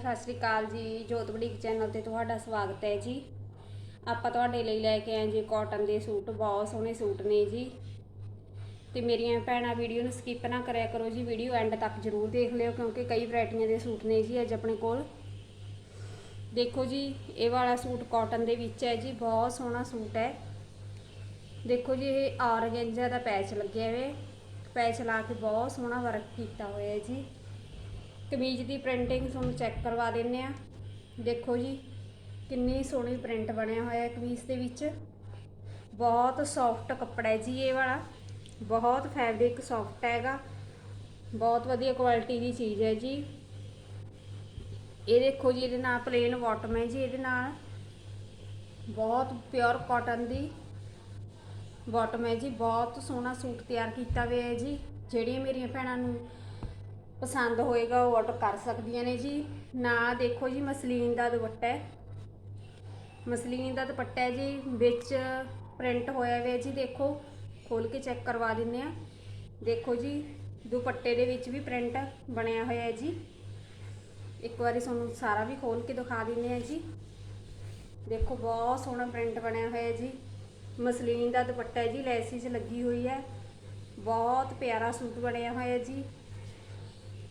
ਸਤਿ ਸ੍ਰੀ ਅਕਾਲ ਜੀ, ਜੋਤ boutique channel ਤੇ ਤੁਹਾਡਾ ਸਵਾਗਤ ਹੈ ਜੀ। ਆਪਾਂ ਤੁਹਾਡੇ ਲਈ ਲੈ ਕੇ ਆਏ ਜੀ ਕਾਟਨ ਦੇ ਸੂਟ, ਬਹੁਤ ਸੋਹਣੇ ਸੂਟ ਨੇ ਜੀ। ਤੇ ਮੇਰੀਆਂ ਭੈਣਾਂ ਵੀਡੀਓ ਨੂੰ ਸਕਿਪ ਨਾ ਕਰਿਆ ਕਰੋ ਜੀ, ਵੀਡੀਓ ਐਂਡ ਤੱਕ ਜਰੂਰ ਦੇਖ ਲਿਓ, ਕਿਉਂਕਿ ਕਈ ਵੈਰਾਈਟੀਆਂ ਦੇ ਸੂਟ ਨੇ ਜੀ ਅੱਜ ਆਪਣੇ ਕੋਲ। ਦੇਖੋ ਜੀ, ਇਹ ਵਾਲਾ ਸੂਟ ਕਾਟਨ ਦੇ ਵਿੱਚ ਹੈ ਜੀ, ਬਹੁਤ ਸੋਹਣਾ ਸੂਟ ਹੈ। ਦੇਖੋ ਜੀ, ਇਹ ਆਰਗੈਂਜਾ ਦਾ ਪੈਚ ਲੱਗਿਆ ਹੋਇਆ ਪੈਚ ਲਾ ਕੇ ਬਹੁਤ ਸੋਹਣਾ ਵਰਕ ਕੀਤਾ ਹੋਇਆ ਹੈ ਜੀ। ਕਮੀਜ਼ ਦੀ ਪ੍ਰਿੰਟਿੰਗ ਤੁਹਾਨੂੰ ਚੈੱਕ ਕਰਵਾ ਦਿੰਨੇ ਆ। ਦੇਖੋ ਜੀ, ਕਿੰਨੀ ਸੋਹਣੀ ਪ੍ਰਿੰਟ ਬਣਿਆ ਹੋਇਆ ਹੈ ਕਮੀਜ਼ ਦੇ ਵਿੱਚ। ਬਹੁਤ ਸੌਫਟ ਕੱਪੜਾ ਹੈ ਜੀ ਇਹ ਵਾਲਾ। ਬਹੁਤ ਫੈਬਰਿਕ ਸੌਫਟ ਹੈਗਾ। ਬਹੁਤ ਵਧੀਆ ਕੁਆਲਿਟੀ ਦੀ ਚੀਜ਼ ਹੈ ਜੀ। ਇਹ ਦੇਖੋ ਜੀ, ਇਹਦੇ ਨਾਲ ਪਲੇਨ ਬਾਟਮ ਹੈ ਜੀ ਇਹਦੇ ਨਾਲ। ਬਹੁਤ ਪਿਓਰ ਕਾਟਨ ਦੀ ਬਾਟਮ ਹੈ ਜੀ। ਬਹੁਤ ਸੋਹਣਾ ਸੂਟ ਤਿਆਰ ਕੀਤਾ ਹੋਇਆ ਹੈ ਜੀ। ਜਿਹੜੀਆਂ ਮੇਰੀਆਂ ਭੈਣਾਂ ਨੂੰ ਪਸੰਦ ਹੋਏਗਾ, ਉਹ ਆਰਡਰ ਕਰ ਸਕਦੀਆਂ ਨੇ ਜੀ। ਨਾ ਦੇਖੋ ਜੀ, ਮਸਲੀਨ ਦਾ ਦੁਪੱਟਾ ਹੈ। ਮਸਲੀਨ ਦਾ ਦੁਪੱਟਾ ਹੈ ਜੀ, ਵਿੱਚ ਪ੍ਰਿੰਟ ਹੋਇਆ ਹੋਇਆ ਜੀ, ਦੇਖੋ। ਖੋਲ ਕੇ ਚੈੱਕ ਕਰਵਾ ਦਿੰਨੇ ਆ ਦੇਖੋ ਜੀ, ਦੁਪੱਟੇ ਦੇ ਵਿੱਚ ਵੀ ਪ੍ਰਿੰਟ ਬਣਿਆ ਹੋਇਆ ਹੈ ਜੀ। ਇੱਕ ਵਾਰੀ ਤੁਹਾਨੂੰ ਸਾਰਾ ਵੀ ਖੋਲ ਕੇ ਦਿਖਾ ਦਿੰਨੇ ਆ ਜੀ। ਦੇਖੋ, ਬਹੁਤ ਸੋਹਣਾ ਪ੍ਰਿੰਟ ਬਣਿਆ ਹੋਇਆ ਹੈ ਜੀ। ਮਸਲੀਨ ਦਾ ਦੁਪੱਟਾ ਹੈ ਜੀ ਲੈਸਿਸ ਲੱਗੀ ਹੋਈ ਹੈ। ਬਹੁਤ ਪਿਆਰਾ ਸੂਟ ਬਣਿਆ ਹੋਇਆ ਜੀ।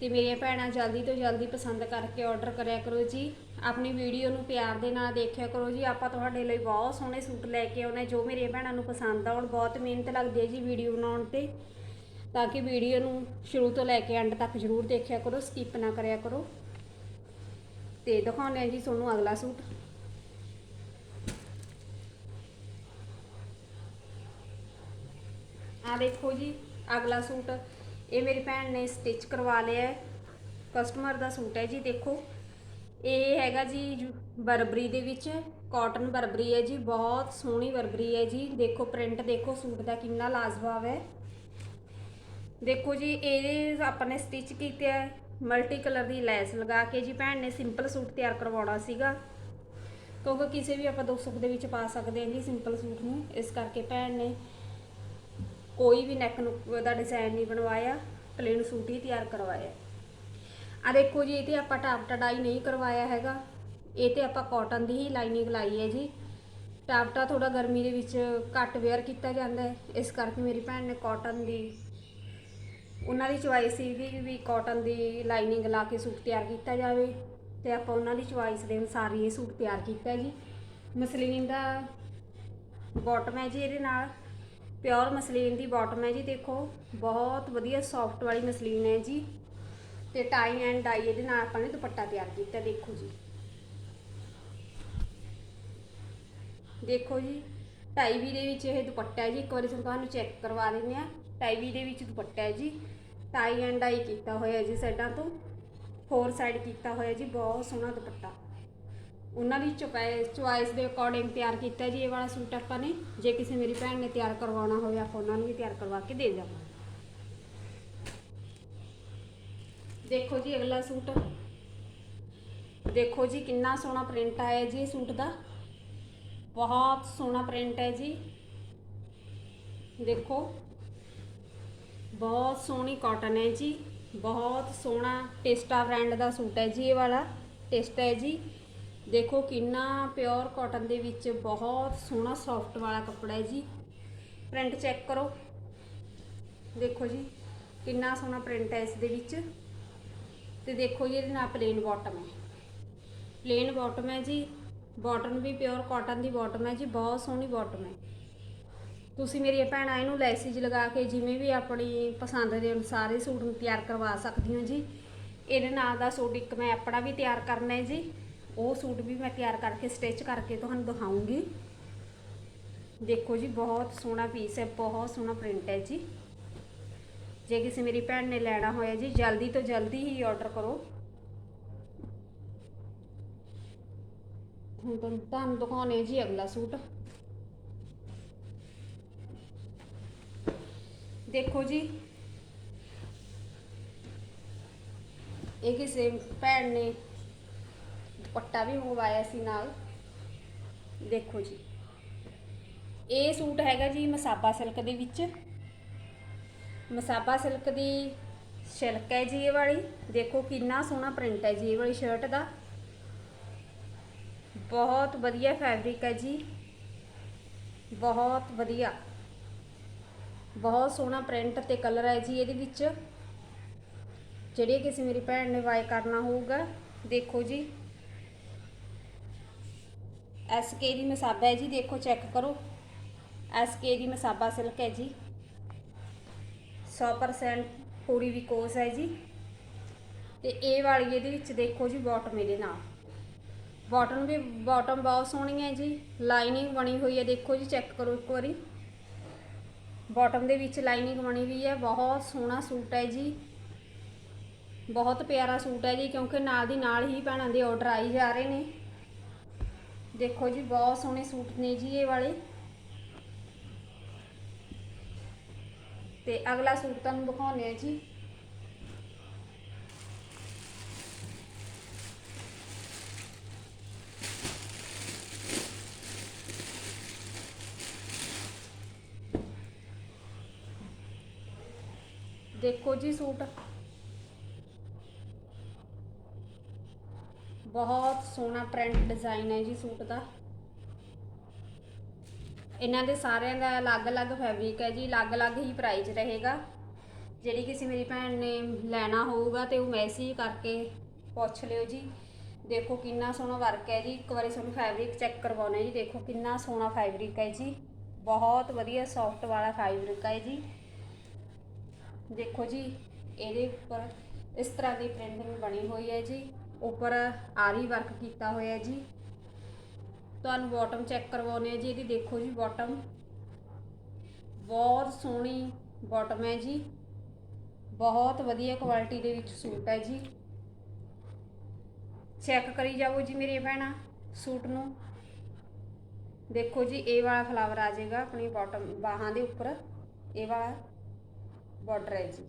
ਤੇ ਮੇਰੀਆਂ ਭੈਣਾਂ ਜਲਦੀ ਤੋਂ ਜਲਦੀ ਪਸੰਦ ਕਰਕੇ ਆਰਡਰ ਕਰਿਆ ਕਰੋ ਜੀ। ਆਪਣੀ ਵੀਡੀਓ ਨੂੰ ਪਿਆਰ ਦੇ ਨਾਲ ਦੇਖਿਆ ਕਰੋ ਜੀ। ਆਪਾਂ ਤੁਹਾਡੇ ਲਈ ਬਹੁਤ ਸੋਹਣੇ ਸੂਟ ਲੈ ਕੇ ਆਉਣੇ ਜੋ ਮੇਰੀਆਂ ਭੈਣਾਂ ਨੂੰ ਪਸੰਦ ਆਉਣ ਬਹੁਤ ਮਿਹਨਤ ਲੱਗਦੀ ਹੈ ਜੀ ਵੀਡੀਓ ਬਣਾਉਣ ਤੇ। ਤਾਂ ਕਿ ਵੀਡੀਓ ਨੂੰ ਸ਼ੁਰੂ ਤੋਂ ਲੈ ਕੇ ਐਂਡ ਤੱਕ ਜ਼ਰੂਰ ਦੇਖਿਆ ਕਰੋ ਸਕਿਪ ਨਾ ਕਰਿਆ ਕਰੋ। ਤੇ ਦਿਖਾਉਂਦੇ ਆ ਜੀ ਤੁਹਾਨੂੰ ਅਗਲਾ ਸੂਟ। ਆ ਦੇਖੋ ਜੀ, ਅਗਲਾ ਸੂਟ ਇਹ ਮੇਰੀ ਭੈਣ ਨੇ ਸਟਿਚ ਕਰਵਾ ਲਿਆ ਹੈ। ਕਸਟਮਰ ਦਾ ਸੂਟ ਹੈ ਜੀ, ਦੇਖੋ। ਇਹ ਹੈਗਾ ਜੀ ਬਰਬਰੀ ਦੇ ਵਿੱਚ ਕਾਟਨ ਬਰਬਰੀ ਹੈ ਜੀ, ਬਹੁਤ ਸੋਹਣੀ ਬਰਬਰੀ ਹੈ ਜੀ। ਦੇਖੋ ਪ੍ਰਿੰਟ ਦੇਖੋ, ਸੂਟ ਦਾ ਕਿੰਨਾ ਲਾਜਵਾਬ ਹੈ। ਦੇਖੋ ਜੀ, ਇਹ ਆਪਾਂ ਨੇ ਸਟਿਚ ਕੀਤਾ ਹੈ। ਮਲਟੀ ਕਲਰ ਦੀ ਲੈਸ ਲਗਾ ਕੇ ਜੀ, ਭੈਣ ਨੇ ਸਿੰਪਲ ਸੂਟ ਤਿਆਰ ਕਰਵਾਉਣਾ ਸੀਗਾ। ਕਿਉਂਕਿ ਕਿਸੇ ਵੀ ਆਪਾਂ ਦੋ ਸੁੱਖ ਦੇ ਵਿੱਚ ਪਾ ਸਕਦੇ ਹਾਂ ਜੀ ਸਿੰਪਲ ਸੂਟ ਨੂੰ। ਇਸ ਕਰਕੇ ਭੈਣ ਨੇ ਕੋਈ ਵੀ ਨੈਕ ਨੁਕ ਦਾ ਡਿਜ਼ਾਈਨ ਨਹੀਂ ਬਣਵਾਇਆ ਪਲੇਨ ਸੂਟ ਹੀ ਤਿਆਰ ਕਰਵਾਇਆ। ਆ ਦੇਖੋ ਜੀ, ਇਹ ਤੇ ਆਪਾਂ ਟਾਪ ਟਡਾਈ ਨਹੀਂ ਕਰਵਾਇਆ ਹੈਗਾ। ਇਹ ਤੇ ਆਪਾਂ ਕਾਟਨ ਦੀ ਹੀ ਲਾਈਨਿੰਗ ਲਾਈ ਹੈ ਜੀ। ਟਾਪਟਾ ਥੋੜਾ ਗਰਮੀ ਦੇ ਵਿੱਚ ਘੱਟ ਵੇਅਰ ਕੀਤਾ ਜਾਂਦਾ ਹੈ। ਇਸ ਕਰਕੇ ਮੇਰੀ ਭੈਣ ਨੇ ਕਾਟਨ ਦੀ, ਉਹਨਾਂ ਦੀ ਚੁਆਇਸ ਸੀਗੀ ਵੀ ਕਾਟਨ ਦੀ ਲਾਈਨਿੰਗ ਲਾ ਕੇ ਸੂਟ ਤਿਆਰ ਕੀਤਾ ਜਾਵੇ। ਤੇ ਆਪਾਂ ਉਹਨਾਂ ਦੀ ਚੁਆਇਸ ਦੇ ਅਨੁਸਾਰ ਹੀ ਇਹ ਸੂਟ ਤਿਆਰ ਕੀਤਾ ਜੀ। ਮਸਲੀਨ ਦਾ ਬਾਟਮ ਹੈ ਜੀ ਇਹਦੇ ਨਾਲ। ਪਿਓਰ ਮਸਲੀਨ ਦੀ ਬਾਟਮ ਹੈ ਜੀ, ਦੇਖੋ। ਬਹੁਤ ਵਧੀਆ ਸੌਫਟ ਵਾਲੀ ਮਸਲੀਨ ਹੈ ਜੀ। ਤੇ ਟਾਈ ਐਂਡ ਡਾਈ ਇਹਦੇ ਨਾਲ ਆਪਾਂ ਨੇ ਦੁਪੱਟਾ ਤਿਆਰ ਕੀਤਾ, ਦੇਖੋ ਜੀ। ਦੇਖੋ ਜੀ ਟਾਈ ਵੀ ਦੇ ਵਿੱਚ ਇਹ ਦੁਪੱਟਾ ਹੈ ਜੀ। ਇੱਕ ਵਾਰੀ ਤੁਹਾਨੂੰ ਚੈੱਕ ਕਰਵਾ ਦਿੰਦੇ ਆ ਟਾਈ ਵੀ ਦੇ ਵਿੱਚ ਦੁਪੱਟਾ ਹੈ ਜੀ। ਟਾਈ ਐਂਡ ਡਾਈ ਕੀਤਾ ਹੋਇਆ ਜੀ ਸਾਈਡਾਂ ਤੋਂ। ਫੋਰ ਸਾਈਡ ਕੀਤਾ ਹੋਇਆ ਜੀ, ਬਹੁਤ ਸੋਹਣਾ ਦੁਪੱਟਾ। ਉਹਨਾਂ ਦੀ ਚੁਆਇਸ ਚੁਆਇਸ ਦੇ ਅਕੋਰਡਿੰਗ ਤਿਆਰ ਕੀਤਾ ਜੀ, ਇਹ ਵਾਲਾ ਸੂਟ ਆਪਾਂ ਨੇ, ਜੇ ਕਿਸੇ ਮੇਰੀ ਭੈਣ ਨੇ ਤਿਆਰ ਕਰਵਾਉਣਾ ਹੋਵੇ, ਆਪਾਂ ਉਹਨਾਂ ਨੂੰ ਵੀ ਤਿਆਰ ਕਰਵਾ ਕੇ ਦੇ ਜਾਵਾਂਗੇ ਦੇਖੋ ਜੀ ਅਗਲਾ ਸੂਟ। ਦੇਖੋ ਜੀ ਕਿੰਨਾ ਸੋਹਣਾ ਪ੍ਰਿੰਟ ਆਇਆ ਜੀ ਇਹ ਸੂਟ ਦਾ। ਬਹੁਤ ਸੋਹਣਾ ਪ੍ਰਿੰਟ ਹੈ ਜੀ। ਦੇਖੋ, ਬਹੁਤ ਸੋਹਣੀ ਕਾਟਨ ਹੈ ਜੀ। ਬਹੁਤ ਸੋਹਣਾ ਟੇਸਟਾ ਬ੍ਰਾਂਡ ਦਾ ਸੂਟ ਹੈ ਜੀ ਇਹ ਵਾਲਾ। ਟੇਸਟਾ ਹੈ ਜੀ। ਦੇਖੋ ਕਿੰਨਾ ਪਿਓਰ ਕਾਟਨ ਦੇ ਵਿੱਚ ਬਹੁਤ ਸੋਹਣਾ ਸੌਫਟ ਵਾਲਾ ਕੱਪੜਾ ਹੈ ਜੀ। ਪ੍ਰਿੰਟ ਚੈੱਕ ਕਰੋ। ਦੇਖੋ ਜੀ, ਕਿੰਨਾ ਸੋਹਣਾ ਪ੍ਰਿੰਟ ਹੈ ਇਸ ਦੇ ਵਿੱਚ। ਤੇ ਦੇਖੋ ਜੀ, ਇਹਦੇ ਨਾਲ ਪਲੇਨ ਬਾਟਮ ਹੈ। ਪਲੇਨ ਬਾਟਮ ਹੈ ਜੀ ਬਾਟਮ ਵੀ ਪਿਓਰ ਕਾਟਨ ਦੀ ਬਾਟਮ ਹੈ ਜੀ, ਬਹੁਤ ਸੋਹਣੀ ਬਾਟਮ ਹੈ। ਤੁਸੀਂ ਮੇਰੀਆਂ ਭੈਣਾਂ, ਇਹਨੂੰ ਲੈਸਿਜ ਲਗਾ ਕੇ ਜਿਵੇਂ ਵੀ ਆਪਣੀ ਪਸੰਦ ਦੇ ਅਨੁਸਾਰ ਇਹ ਸੂਟ ਨੂੰ ਤਿਆਰ ਕਰਵਾ ਸਕਦੀ ਹੋ ਜੀ। ਇਹਦੇ ਨਾਲ ਦਾ ਸੂਟ ਇੱਕ ਮੈਂ ਆਪਣਾ ਵੀ ਤਿਆਰ ਕਰਨਾ ਹੈ ਜੀ। ਉਹ ਸੂਟ ਵੀ ਮੈਂ ਤਿਆਰ ਕਰਕੇ ਸਟਿਚ ਕਰਕੇ ਤੁਹਾਨੂੰ ਦਿਖਾਉਂਗੀ। ਦੇਖੋ ਜੀ, ਬਹੁਤ ਸੋਹਣਾ ਪੀਸ ਹੈ, ਬਹੁਤ ਸੋਹਣਾ ਪ੍ਰਿੰਟ ਹੈ ਜੀ। ਜੇ ਕਿਸੇ ਮੇਰੀ ਭੈਣ ਨੇ ਲੈਣਾ ਹੋਇਆ ਜੀ, ਜਲਦੀ ਤੋਂ ਜਲਦੀ ਹੀ ਆਰਡਰ ਕਰੋ। ਹੁਣ ਤੁਹਾਨੂੰ ਤੁਹਾਨੂੰ ਦਿਖਾਉਣੇ ਜੀ ਅਗਲਾ ਸੂਟ। ਦੇਖੋ ਜੀ, ਇਹ ਕਿਸੇ ਭੈਣ ਨੇ ਦੁਪੱਟਾ ਵੀ ਮੰਗਵਾਇਆ ਸੀ ਨਾਲ। ਦੇਖੋ ਜੀ। ਇਹ ਸੂਟ ਹੈਗਾ ਜੀ ਮਸਾਬਾ ਸਿਲਕ ਦੇ ਵਿੱਚ। ਮਸਾਬਾ ਸਿਲਕ ਦੀ ਸਿਲਕ ਹੈ ਜੀ ਇਹ ਵਾਲੀ। ਦੇਖੋ ਕਿੰਨਾ ਸੋਹਣਾ ਪ੍ਰਿੰਟ ਹੈ ਜੀ ਇਹ ਵਾਲੀ ਸ਼ਰਟ ਦਾ। ਬਹੁਤ ਵਧੀਆ ਫੈਬਰਿਕ ਹੈ ਜੀ। ਬਹੁਤ ਵਧੀਆ। ਬਹੁਤ ਸੋਹਣਾ ਪ੍ਰਿੰਟ ਤੇ ਕਲਰ ਹੈ ਜੀ ਇਹਦੇ ਵਿੱਚ। ਜਿਹੜੀ ਕਿਸੇ ਮੇਰੀ ਭੈਣ ਨੇ ਬਾਏ ਕਰਨਾ ਹੋਊਗਾ, ਦੇਖੋ ਜੀ। ਐਸਕੇ ਦੀ ਮਸਾਬਾ ਹੈ ਜੀ, ਦੇਖੋ ਚੈੱਕ ਕਰੋ। ਐਸਕੇ ਦੀ ਮਸਾਬਾ ਸਿਲਕ ਹੈ ਜੀ। 100% ਪੂਰੀ ਵਿਕੋਸ ਹੈ ਜੀ। ਤੇ ਇਹ ਵਾਲੀ ਇਹਦੇ ਵਿੱਚ ਦੇਖੋ ਜੀ ਬਾਟਮ ਇਹਦੇ ਨਾਲ। ਬਾਟਮ ਵੀ ਬਾਟਮ ਬਹੁਤ ਸੋਹਣੀ ਹੈ ਜੀ। ਲਾਈਨਿੰਗ ਬਣੀ ਹੋਈ ਹੈ, ਦੇਖੋ ਜੀ ਚੈੱਕ ਕਰੋ ਇੱਕ ਵਾਰੀ। ਬਾਟਮ ਦੇ ਵਿੱਚ ਲਾਈਨਿੰਗ ਬਣੀ ਹੋਈ ਹੈ, ਬਹੁਤ ਸੋਹਣਾ ਸੂਟ ਹੈ ਜੀ। ਬਹੁਤ ਪਿਆਰਾ ਸੂਟ ਹੈ ਜੀ, ਕਿਉਂਕਿ ਨਾਲ ਦੀ ਨਾਲ ਹੀ ਭੈਣਾਂ ਦੇ ਆਰਡਰ ਆਈ ਜਾ ਰਹੇ ਨੇ। ਦੇਖੋ ਜੀ, ਬਹੁਤ ਸੋਹਣੇ ਸੂਟ ਨੇ ਜੀ ਇਹ ਵਾਲੇ। ਤੇ ਅਗਲਾ ਸੂਟ ਤੁਹਾਨੂੰ ਦਿਖਾਉਂਦੇ ਆ ਜੀ। ਦੇਖੋ ਜੀ ਸੂਟ। ਬਹੁਤ ਸੋਹਣਾ ਪ੍ਰਿੰਟ ਡਿਜ਼ਾਈਨ ਹੈ ਜੀ ਸੂਟ ਦਾ। ਇਹਨਾਂ ਦੇ ਸਾਰਿਆਂ ਦਾ ਅਲੱਗ-ਅਲੱਗ ਫੈਬਰਿਕ ਹੈ ਜੀ, ਅਲੱਗ-ਅਲੱਗ ਹੀ ਪ੍ਰਾਈਸ ਰਹੇਗਾ। ਜਿਹੜੀ ਕਿਸੇ ਮੇਰੀ ਭੈਣ ਨੇ ਲੈਣਾ ਹੋਊਗਾ ਤੇ ਉਹ ਮੈਸੇਜ ਕਰਕੇ ਪੁੱਛ ਲਿਓ ਜੀ। ਦੇਖੋ ਕਿੰਨਾ ਸੋਹਣਾ ਵਰਕ ਹੈ ਜੀ। ਇੱਕ ਵਾਰੀ ਤੁਹਾਨੂੰ ਫੈਬਰਿਕ ਚੈੱਕ ਕਰਵਾਉਣਾ ਜੀ। ਦੇਖੋ ਕਿੰਨਾ ਸੋਹਣਾ ਫੈਬਰਿਕ ਹੈ ਜੀ। ਬਹੁਤ ਵਧੀਆ ਸੌਫਟ ਵਾਲਾ ਫੈਬਰਿਕ ਹੈ ਜੀ। ਦੇਖੋ ਜੀ, ਇਹਦੇ ਉੱਪਰ ਇਸ ਤਰ੍ਹਾਂ ਦੀ ਪ੍ਰਿੰਟਿੰਗ ਬਣੀ ਹੋਈ ਹੈ ਜੀ। ਉੱਪਰ ਆਰੀ ਵਰਕ ਕੀਤਾ ਹੋਇਆ ਜੀ। ਤੁਹਾਨੂੰ ਬਾਟਮ ਚੈੱਕ ਕਰਵਾਉਨੇ ਆ ਜੀ, ਇਹਦੀ ਦੇਖੋ ਜੀ ਬਾਟਮ ਬਹੁਤ ਸੋਹਣੀ ਬਾਟਮ ਹੈ ਜੀ। ਬਹੁਤ ਵਧੀਆ ਕੁਆਲਿਟੀ ਦੇ ਵਿੱਚ ਸੂਟ ਹੈ ਜੀ। ਚੈੱਕ ਕਰੀ ਜਾਓ ਜੀ ਮੇਰੀ ਭੈਣਾਂ ਸੂਟ ਨੂੰ। ਦੇਖੋ ਜੀ, ਇਹ ਵਾਲਾ ਫਲਾਵਰ ਆ ਜਾਏਗਾ ਆਪਣੀ ਬਾਟਮ ਬਾਹਾਂ ਦੇ ਉੱਪਰ। ਇਹ ਵਾਲਾ ਬਾਰਡਰ ਹੈ ਜੀ।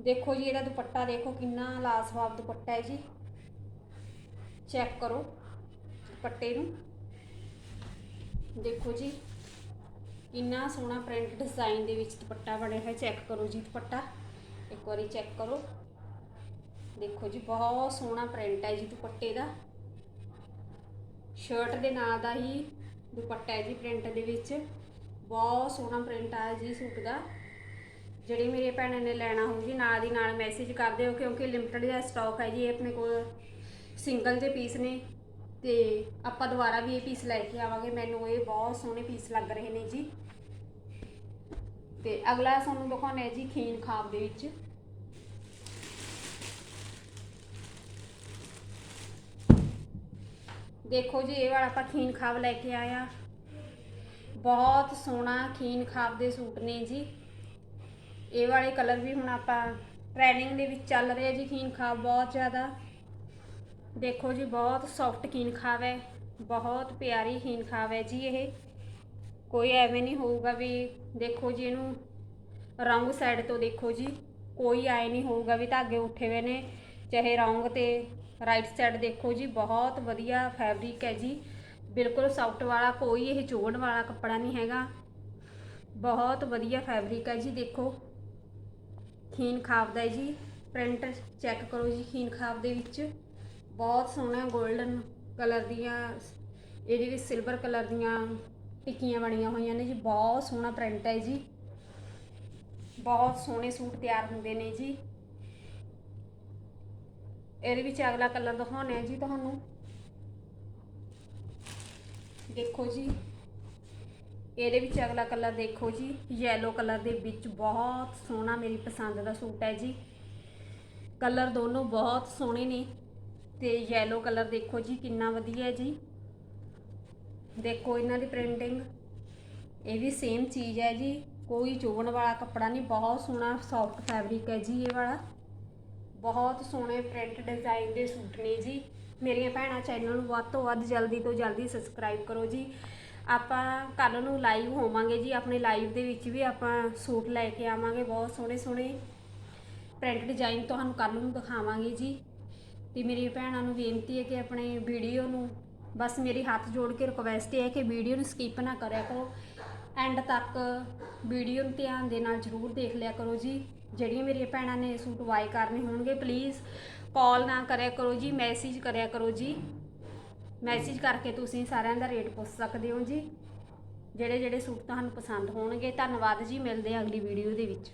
ਦੇਖੋ ਜੀ, ਇਹਦਾ ਦੁਪੱਟਾ ਦੇਖੋ ਕਿੰਨਾ ਲਾਜਵਾਬ ਦੁਪੱਟਾ ਹੈ ਜੀ। ਚੈੱਕ ਕਰੋ ਦੁਪੱਟੇ ਨੂੰ। ਦੇਖੋ ਜੀ, ਕਿੰਨਾ ਸੋਹਣਾ ਪ੍ਰਿੰਟ ਡਿਜ਼ਾਈਨ ਦੇ ਵਿੱਚ ਦੁਪੱਟਾ ਬਣਿਆ ਹੋਇਆ, ਚੈੱਕ ਕਰੋ ਜੀ ਦੁਪੱਟਾ। ਇੱਕ ਵਾਰੀ ਚੈੱਕ ਕਰੋ। ਦੇਖੋ ਜੀ, ਬਹੁਤ ਸੋਹਣਾ ਪ੍ਰਿੰਟ ਹੈ ਜੀ ਦੁਪੱਟੇ ਦਾ। ਸ਼ਰਟ ਦੇ ਨਾਲ ਦਾ ਹੀ ਦੁਪੱਟਾ ਹੈ ਜੀ ਪ੍ਰਿੰਟ ਦੇ ਵਿੱਚ। ਬਹੁਤ ਸੋਹਣਾ ਪ੍ਰਿੰਟ ਆਇਆ ਜੀ ਸੂਟ ਦਾ। ਜਿਹੜੀ ਮੇਰੇ ਭੈਣਾਂ ਨੇ ਲੈਣਾ ਹੋਊ ਜੀ ਨਾਲ ਦੀ ਨਾਲ ਮੈਸੇਜ ਕਰ ਦਿਓ, ਕਿਉਂਕਿ ਲਿਮਟਿਡ ਦਾ ਸਟਾਕ ਹੈ ਜੀ, ਇਹ ਆਪਣੇ ਕੋਲ ਸਿੰਗਲ ਦੇ ਪੀਸ ਨੇ। ਤੇ ਆਪਾਂ ਦੁਬਾਰਾ ਵੀ ਇਹ ਪੀਸ ਲੈ ਕੇ ਆਵਾਂਗੇ। ਮੈਨੂੰ ਇਹ ਬਹੁਤ ਸੋਹਣੇ ਪੀਸ ਲੱਗ ਰਹੇ ਨੇ ਜੀ। ਤੇ ਅਗਲਾ ਸਾਨੂੰ ਦਿਖਾਉਣਾ ਹੈ ਜੀ ਖੀਨ ਖਾਬ ਦੇ ਵਿੱਚ। ਦੇਖੋ ਜੀ, ਇਹ ਵਾਲਾ ਆਪਾਂ ਖੀਨ ਖਾਬ ਲੈ ਕੇ ਆਇਆ। ਬਹੁਤ ਸੋਹਣਾ ਖੀਨ ਖਾਬ ਦੇ ਸੂਟ ਨੇ ਜੀ। ਇਹ ਵਾਲੇ ਕਲਰ ਵੀ ਹੁਣ ਆਪਾਂ ਟ੍ਰੈਨਿੰਗ ਦੇ ਵਿੱਚ ਚੱਲ ਰਹੇ ਜੀ, ਖੀਨ ਖਾਬ ਬਹੁਤ ਜ਼ਿਆਦਾ। ਦੇਖੋ ਜੀ, ਬਹੁਤ ਸੌਫਟ ਖੀਨ ਖਾਬ ਹੈ ਬਹੁਤ ਪਿਆਰੀ ਖੀਨ ਖਾਬ ਹੈ ਜੀ ਇਹ। ਕੋਈ ਐਵੇਂ ਨਹੀਂ ਹੋਊਗਾ ਵੀ ਦੇਖੋ ਜੀ ਇਹਨੂੰ ਰੌਂਗ ਸਾਈਡ ਤੋਂ ਦੇਖੋ ਜੀ, ਕੋਈ ਆਏ ਨਹੀਂ ਹੋਊਗਾ ਵੀ ਧਾਗੇ ਉੱਠੇ ਹੋਏ ਨੇ, ਚਾਹੇ ਰੌਂਗ ਤੇ ਰਾਈਟ ਸਾਈਡ ਦੇਖੋ ਜੀ, ਬਹੁਤ ਵਧੀਆ ਫੈਬਰਿਕ ਹੈ ਜੀ। ਬਿਲਕੁਲ ਸੌਫਟ ਵਾਲਾ, ਕੋਈ ਇਹ ਚੋਣ ਵਾਲਾ ਕੱਪੜਾ ਨਹੀਂ ਹੈਗਾ। ਬਹੁਤ ਵਧੀਆ ਫੈਬਰਿਕ ਹੈ ਜੀ, ਦੇਖੋ। ਖੀਨ ਖਾਬ ਦਾ ਹੈ ਜੀ। ਪ੍ਰਿੰਟ ਚੈੱਕ ਕਰੋ ਜੀ ਖੀਨ ਖਾਬ ਦੇ ਵਿੱਚ। ਬਹੁਤ ਸੋਹਣਾ 골ਡਨ ਕਲਰ ਦੀਆਂ, ਇਹਦੇ ਵਿੱਚ ਸਿਲਵਰ ਕਲਰ ਦੀਆਂ ਟਿੱਕੀਆਂ ਬਣੀਆਂ ਹੋਈਆਂ ਨੇ ਜੀ। ਬਹੁਤ ਸੋਹਣਾ ਪ੍ਰਿੰਟ ਹੈ ਜੀ। ਬਹੁਤ ਸੋਹਣੇ ਸੂਟ ਤਿਆਰ ਹੁੰਦੇ ਨੇ ਜੀ। ਇਹਦੇ ਵਿੱਚ ਅਗਲਾ ਕਲਰ ਦਿਖਾਉਣਾ ਹੈ ਜੀ ਤੁਹਾਨੂੰ। ਦੇਖੋ ਜੀ। ਇਹਦੇ ਵਿੱਚ ਅਗਲਾ ਕਲਰ ਦੇਖੋ ਜੀ ਯੈਲੋ ਕਲਰ ਦੇ ਵਿੱਚ ਬਹੁਤ ਸੋਹਣਾ ਮੇਰੀ ਪਸੰਦ ਦਾ ਸੂਟ ਹੈ ਜੀ। ਕਲਰ ਦੋਨੋਂ ਬਹੁਤ ਸੋਹਣੇ ਨੇ ਤੇ ਯੈਲੋ ਕਲਰ ਦੇਖੋ ਜੀ, ਕਿੰਨਾ ਵਧੀਆ ਹੈ ਜੀ। ਦੇਖੋ ਇਹਨਾਂ ਦੀ ਪ੍ਰਿੰਟਿੰਗ ਇਹ ਵੀ ਸੇਮ ਚੀਜ਼ ਹੈ ਜੀ। ਕੋਈ ਚੋਣ ਵਾਲਾ ਕੱਪੜਾ ਨਹੀਂ, ਬਹੁਤ ਸੋਹਣਾ ਸੌਫਟ ਫੈਬਰਿਕ ਹੈ ਜੀ ਇਹ ਵਾਲਾ। ਬਹੁਤ ਸੋਹਣੇ ਪ੍ਰਿੰਟ ਡਿਜ਼ਾਈਨ ਦੇ ਸੂਟ ਨੇ ਜੀ। ਮੇਰੀਆਂ ਭੈਣਾਂ ਚੈਨਲ ਨੂੰ ਵੱਧ ਤੋਂ ਵੱਧ ਜਲਦੀ ਤੋਂ ਜਲਦੀ ਸਬਸਕ੍ਰਾਈਬ ਕਰੋ ਜੀ। ਆਪਾਂ ਕੱਲ ਨੂੰ ਲਾਈਵ ਹੋਵਾਂਗੇ ਜੀ, ਆਪਣੇ ਲਾਈਵ ਦੇ ਵਿੱਚ ਵੀ ਆਪਾਂ ਸੂਟ ਲੈ ਕੇ ਆਵਾਂਗੇ, ਬਹੁਤ ਸੋਹਣੇ ਸੋਹਣੇ ਪ੍ਰਿੰਟ ਡਿਜ਼ਾਈਨ ਤੁਹਾਨੂੰ ਕੱਲ ਨੂੰ ਦਿਖਾਵਾਂਗੇ ਜੀ। ਤੇ ਮੇਰੀ ਭੈਣਾਂ ਨੂੰ ਬੇਨਤੀ ਹੈ ਕਿ ਆਪਣੇ ਵੀਡੀਓ ਨੂੰ ਬਸ ਮੇਰੀ ਹੱਥ ਜੋੜ ਕੇ ਰਿਕਵੈਸਟ ਹੈ ਕਿ ਵੀਡੀਓ ਨੂੰ ਸਕਿਪ ਨਾ ਕਰਿਆ ਕਰੋ। ਐਂਡ ਤੱਕ ਵੀਡੀਓ ਨੂੰ ਧਿਆਨ ਦੇ ਨਾਲ ਜ਼ਰੂਰ ਦੇਖ ਲਿਆ ਕਰੋ ਜੀ। ਜਿਹੜੀਆਂ ਮੇਰੀਆਂ ਭੈਣਾਂ ਨੇ ਸੂਟ ਵਾਈ ਕਰਨੇ ਹੋਣਗੇ ਪਲੀਜ਼ ਕਾਲ ਨਾ ਕਰਿਆ ਕਰੋ ਜੀ ਮੈਸੇਜ ਕਰਿਆ ਕਰੋ ਜੀ। ਮੈਸੇਜ ਕਰਕੇ ਤੁਸੀਂ ਸਾਰਿਆਂ ਦਾ ਰੇਟ ਪੁੱਛ ਸਕਦੇ ਹੋ ਜੀ। ਜਿਹੜੇ ਜਿਹੜੇ ਸੂਟ ਤੁਹਾਨੂੰ ਪਸੰਦ ਹੋਣਗੇ। ਧੰਨਵਾਦ ਜੀ। ਮਿਲਦੇ ਹਾਂ ਅਗਲੀ ਵੀਡੀਓ ਦੇ ਵਿੱਚ।